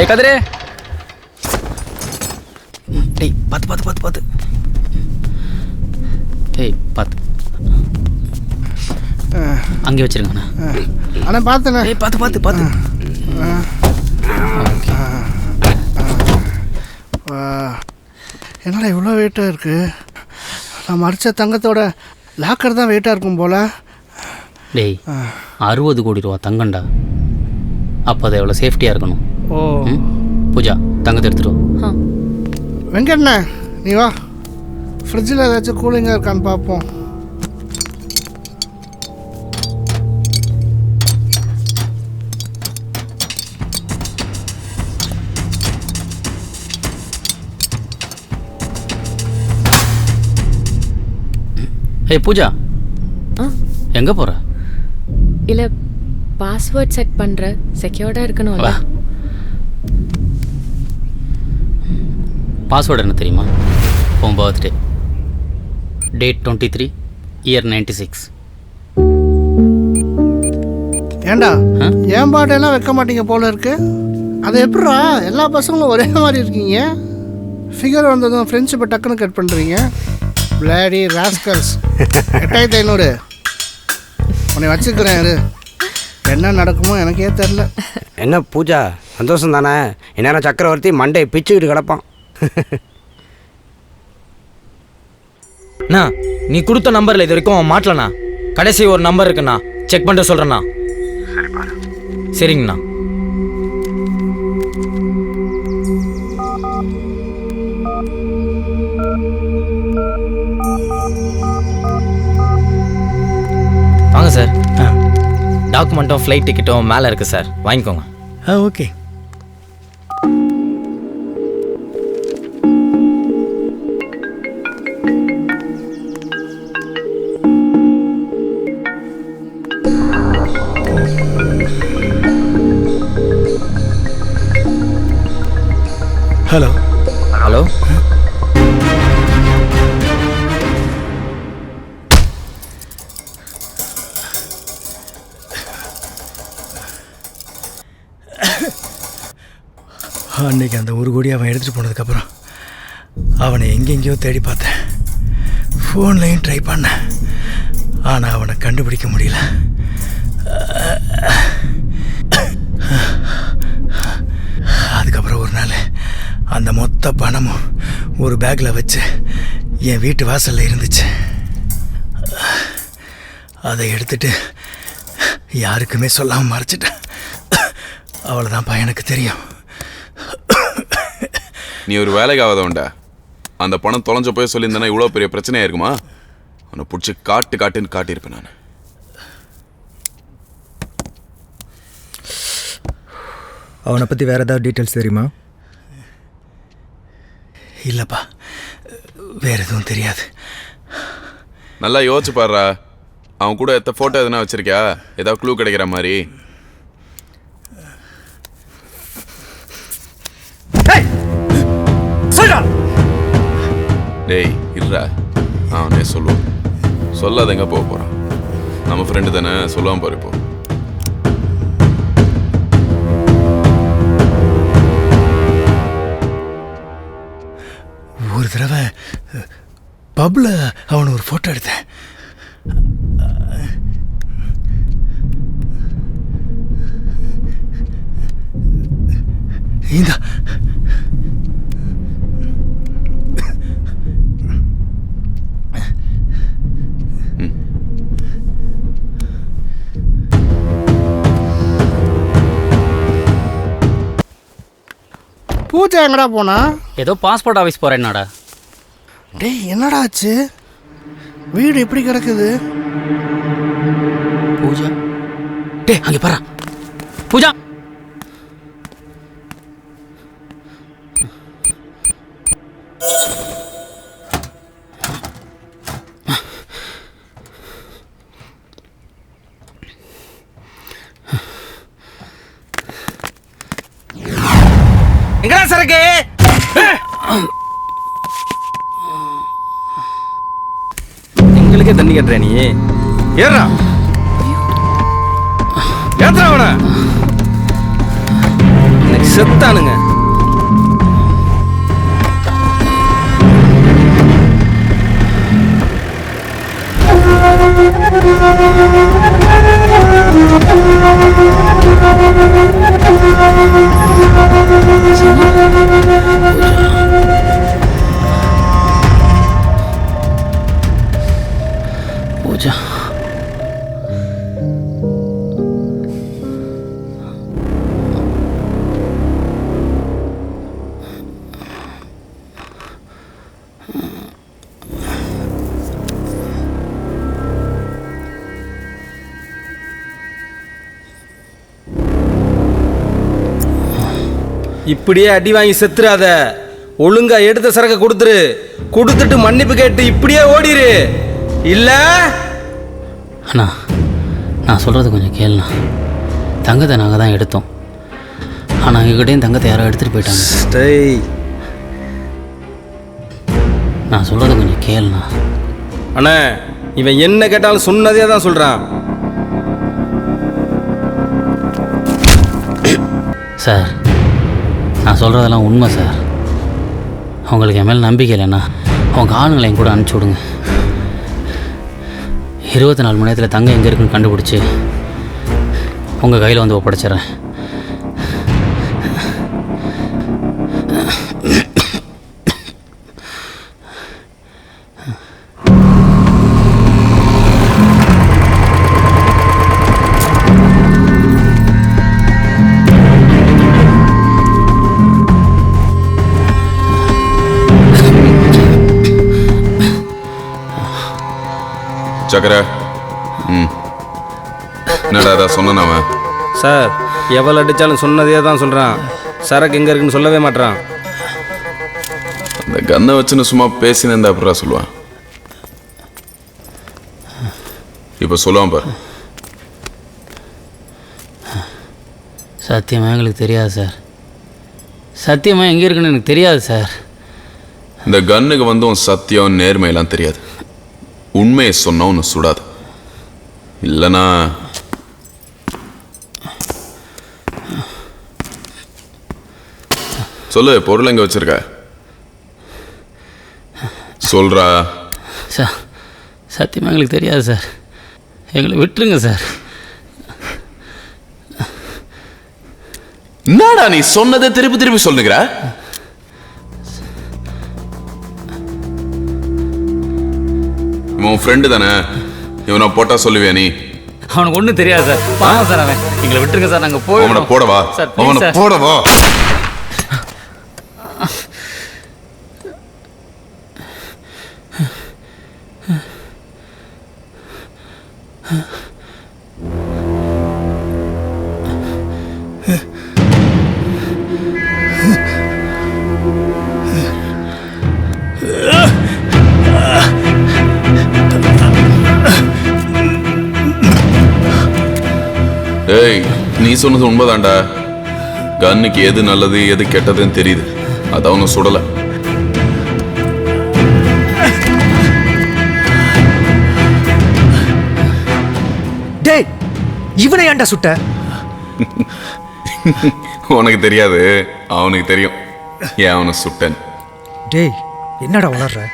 ஏ கதிரே. டேய் பார்த்து பார்த்து பார்த்து பார்த்து ஏய் பார்த்து அங்கே வச்சிருங்கண்ணா அண்ணா. பார்த்தண்ணே ஏய் பார்த்து பார்த்து பார்த்து என்னடா இவ்வளோ வெயிட்டாக இருக்குது நான் மடித்த தங்கத்தோட லாக்கர் தான் வெயிட்டாக இருக்கும் போல. டேய் அறுபது கோடி ரூபா தங்கண்டா அப்போ அது எவ்வளோ சேஃப்டியாக இருக்கணும்? ஓ? பூஜா தங்கத்தை எடுத்துட்டு வெங்கண்ணே நீ வா. ஃப்ரிட்ஜில் ஏதாச்சும் கூலிங்காக இருக்கான்னு பார்ப்போம். ஏய் பூஜா. ஆ. எங்கே போகிற இல்லை பாஸ்வேர்ட் செட் பண்ணுற செக்யூர்டாக இருக்கணும்ல. பாஸ்வேர்டு என்ன தெரியுமா? உன் birthday date twenty three year ninety six ஏண்டா? ஏன் பாட்டெல்லாம் வைக்க மாட்டீங்க போல இருக்கு. அது எப்படிடா? எல்லா பசங்களும் ஒரே மாதிரி இருக்கீங்க. ஃபிகர் வந்ததும் ஃப்ரெண்ட்ஷிப்பை டக்குன்னு கட் பண்ணுறீங்க பிளாடி ராஸ்கல்ஸ் எட்டாயிரத்தி ஐநூறு. உன்னை வச்சுக்கிறேன் இரு. என்ன நடக்குமோ எனக்கே தெரில என்ன பூஜா? சந்தோஷம் தானே இந்நேரம் சக்கரவர்த்தி மண்டை பிச்சுக்கிட்டு கிடப்பான். அண்ணா நீ கொடுத்த நம்பரில் இது வரைக்கும் மாட்டலண்ணா. கடைசி ஒரு நம்பர் இருக்குண்ணா. செக் பண்ணிட்டு சொல்கிறேண்ணா சரிங்கண்ணா. வாங்க சார். டாக்குமெண்ட்டும் ஃப்ளைட் டிக்கெட்டும் மேலே இருக்குது சார். வாங்கிக்கோங்க. ஆ ஓகே. ஹலோ. ஹலோ. அன்னைக்கு அந்த ஒரு கோடி அவன் எடுத்துகிட்டு போனதுக்கப்புறம் அவனை எங்கெங்கேயோ தேடி பார்த்தேன். ஃபோன்லையும் ட்ரை பண்ணேன். ஆனால் அவனை கண்டுபிடிக்க முடியல. அந்த மொத்த பணமும் ஒரு பேக்கில் வச்சு என் வீட்டு வாசலில் இருந்துச்சு. அதை எடுத்துட்டு யாருக்குமே சொல்லாமல் மறைச்சிட்டேன். அவ்வளோதான்ப்பா எனக்கு தெரியும். நீ ஒரு வேலைக்கு ஆகாதவன்டா அந்த பணம் தொலைஞ்ச போய் சொல்லியிருந்தேன்னா இவ்வளோ பெரிய பிரச்சனையா இருக்குமா? உன்னை பிடிச்சி காட்டு காட்டுன்னு காட்டியிருப்பேன் நான். அவனை பற்றி வேறு ஏதாவது டீட்டெயில்ஸ் தெரியுமா? இல்லைப்பா. வேற எதுவும் தெரியாது. நல்லா யோசிச்சு பாருடா. அவன் கூட எத்த ஃபோட்டோ எதுனா வச்சிருக்கியா? ஏதாவது க்ளூ கிடைக்கிற மாதிரி. டேய் இருடா. அவனே சொல்லுவான். சொல்லாத எங்க போக போறான். நம்ம ஃப்ரெண்டு தானே சொல்லுவான் பாரு தடவை பப்ல அவனை ஒரு ஃபோட்டோ எடுத்தேன். இந்த. பூஜா எங்கடா போனா? ஏதோ பாஸ்போர்ட் ஆஃபீஸ் போகிறேன்னாடா டேய் என்னடா ஆச்சு? வீடு எப்படி கிடக்குது? பூஜா. டேய் அங்கே பாரு. பூஜா. எங்களுக்கே கட்டுற நீ. ஏறா ஏத்துறா அவனை. செத்தானுங்க. பூஜா இப்படியே அடி வாங்கி செத்துறாத. ஒழுங்கா எடுத்த சரக்கு கொடுத்துரு. கொடுத்துட்டு மன்னிப்பு கேட்டு இப்படியே ஓடிரு. இல்ல? அண்ணா நான் சொல்கிறது கொஞ்சம் கேளுண்ணா. தங்கத்தை நாங்கள் தான் எடுத்தோம். ஆனால் எங்ககிட்டயும் தங்கத்தை யாரோ எடுத்துகிட்டு போயிட்டாங்க. டேய் நான் சொல்கிறது கொஞ்சம் கேளுண்ணா. அண்ணே இவன் என்ன கேட்டாலும் சொன்னதே தான் சொல்றான். சார் நான் சொல்கிறதெல்லாம் உண்மை சார் உங்களுக்கு என் மேலே நம்பிக்கை இல்லைண்ணா உங்கள் ஆளுங்களை என் கூட அனுப்பிச்சி விடுங்க. இருபத்தி நாலு மணி நேரத்தில் தங்கம் எங்கே இருக்குன்னு கண்டுபிடிச்சி உங்கள் கையில் வந்து ஒப்படைச்சிட்றேன். சக்கர. ம். என்னடா அதான் சொன்னான் அவன்? சார் எவ்வளோ அடிச்சாலும் சொன்னதே தான் சொல்றான். சரக்கு எங்க இருக்குன்னு சொல்லவே மாட்றான். அந்த கன்னை வச்சுன்னு சும்மா பேசினேன் அப்புறம் சொல்லுவான்? இப்போ சொல்லுவான் பாரு. சத்தியமாக எங்களுக்கு தெரியாது சார். சத்தியமாக எங்கே இருக்குன்னு எனக்கு தெரியாது சார். இந்த கன்னுக்கு வந்து உன் சத்தியம் நேர்மையெல்லாம் தெரியாது. உண்மையை சொன்னா உன்னை சுடாது. இல்லைனா சொல்லு பொருள் எங்க வச்சிருக்க? சொல்றா. சார் சத்தியமாக எங்களுக்கு தெரியாது சார். எங்களை விட்டுருங்க சார். என்னடா நீ சொன்னதை திருப்பி திருப்பி சொல்லுகிற? இவன் ஃப்ரெண்டு தானே? இவனை போட்டா சொல்லுவியா நீ? அவனுக்கு ஒன்றும் தெரியாது சார். பாவம் சார் அவன். எங்களை விட்டுருங்க சார் நாங்கள் அவனை போய் போடவா? சார் please அவனை சார். போடவா? நீ சொன்னது உண்மைதான்டா. கன்னுக்கு எது நல்லது எது கெட்டதுன்னு தெரியுது. அது அவனை சுடல. டேய் இவனை ஏன்டா சுட்ட? உனக்கு தெரியாது அவனுக்கு தெரியும். ஏன் அவனை சுட்டன் டேய் என்னடா உணர்ற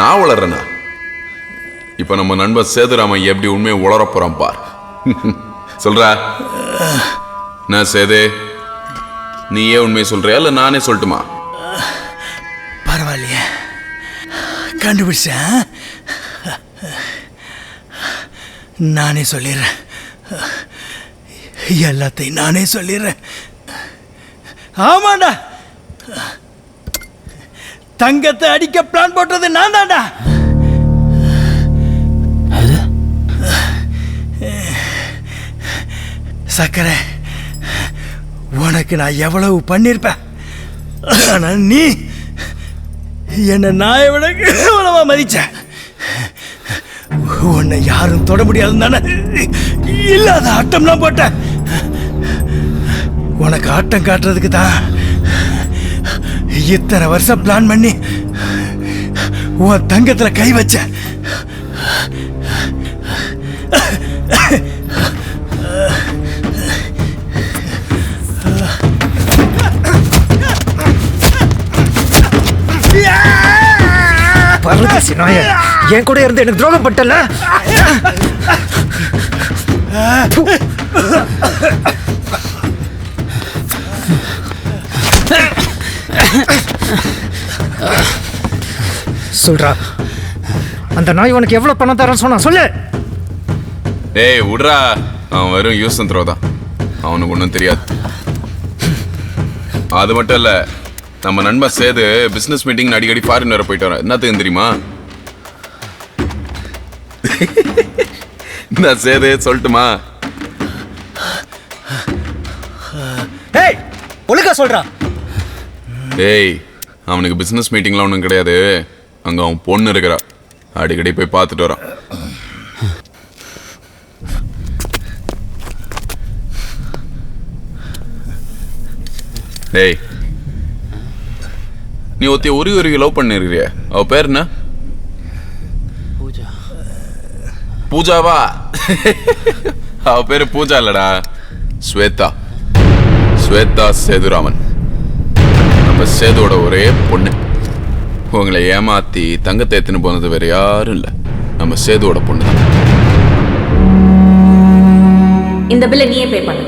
நான் வளர்றேனா? இப்ப நம்ம நண்பன் சேதுராமன் எப்படி உண்மையை உளர போறான் பார். சொல்றா. நான் சேதே? நீயே உண்மையை சொல்றியா இல்லை நானே சொல்லட்டுமா? பரவாயில்லையே. கண்டுபிடிச்சேன். நானே சொல்லிடுறேன். எல்லாத்தையும் நானே சொல்லிடுறேன். ஆமாண்டா. தங்கத்தை அடிக்க பிளான் போட்டது நான் தான்டா சக்கரை உனக்கு நான் எவ்வளவு பண்ணியிருப்பேன் ஆனால் நீ என்னை நாயை விட எவ்வளவா மதிச்ச? உன்னை யாரும் தொட முடியாதுன்னு தானே இல்லாத ஆட்டம்லாம் போட்டேன் உனக்கு ஆட்டம் காட்டுறதுக்கு தான் இத்தனை வருஷம் பிளான் பண்ணி உன் தங்கத்தில் கை வச்சேன் அவினாசி நாய என் கூட இருந்து எனக்கு துரோகம் பட்டல சொல்றா அந்த நாய் உனக்கு எவ்வளவு பணம் தரேன்னு சொன்னா சொல்லு. டேய் விடுறா. அவன் வெறும் யூஸ் த்ரோ தான். அவனுக்கு ஒன்றும் தெரியாது. அது மட்டும் இல்லை நம்ம நண்பன் சேது பிசினஸ் மீட்டிங் அடிக்கடி ஃபாரின் வர போயிட்டு வரேன். என்னத்துக்கு தெரியுமா? இந்த சேது சொல்லட்டுமா? ஏய் ஒழுங்கா சொல்றா. டேய் அவனுக்கு பிசினஸ் மீட்டிங்லாம் ஒன்றும் கிடையாது. அங்க அவன் பொண்ணு இருக்கிறா. அடிக்கடி போய் பார்த்துட்டு வரான். டேய் நீ ஒருத்தைய உருகி உருகி லவ் பண்ணிருக்கிறிய. அவ பேர் என்ன? பூஜா. பூஜாவா? அவ பேரு பூஜா இல்லடா. ஸ்வேதா. ஸ்வேதா சேதுராமன். நம்ம சேதுவோட ஒரே பொண்ணு. உங்களை ஏமாத்தி தங்கத்தை எடுத்துன்னு போனது வேற யாரும் இல்லை. நம்ம சேதுவோட பொண்ணு தான். இந்த பில்லை நீயே பே பண்ணு.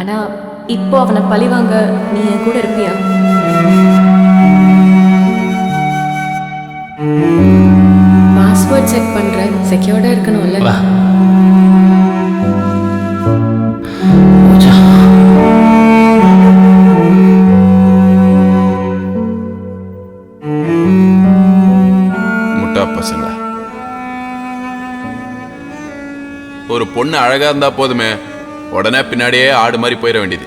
ஆனா இப்போ அவனை பழிவாங்க நீ என் கூட இருப்பியா? பாஸ்வேர்ட் செட் பண்ற. செக்யூர்டா இருக்கணும்ல. ஒரு பொண்ணு அழகா இருந்தா போதுமே உடனே பின்னாடியே ஆடு மாதிரி போயிட வேண்டியது.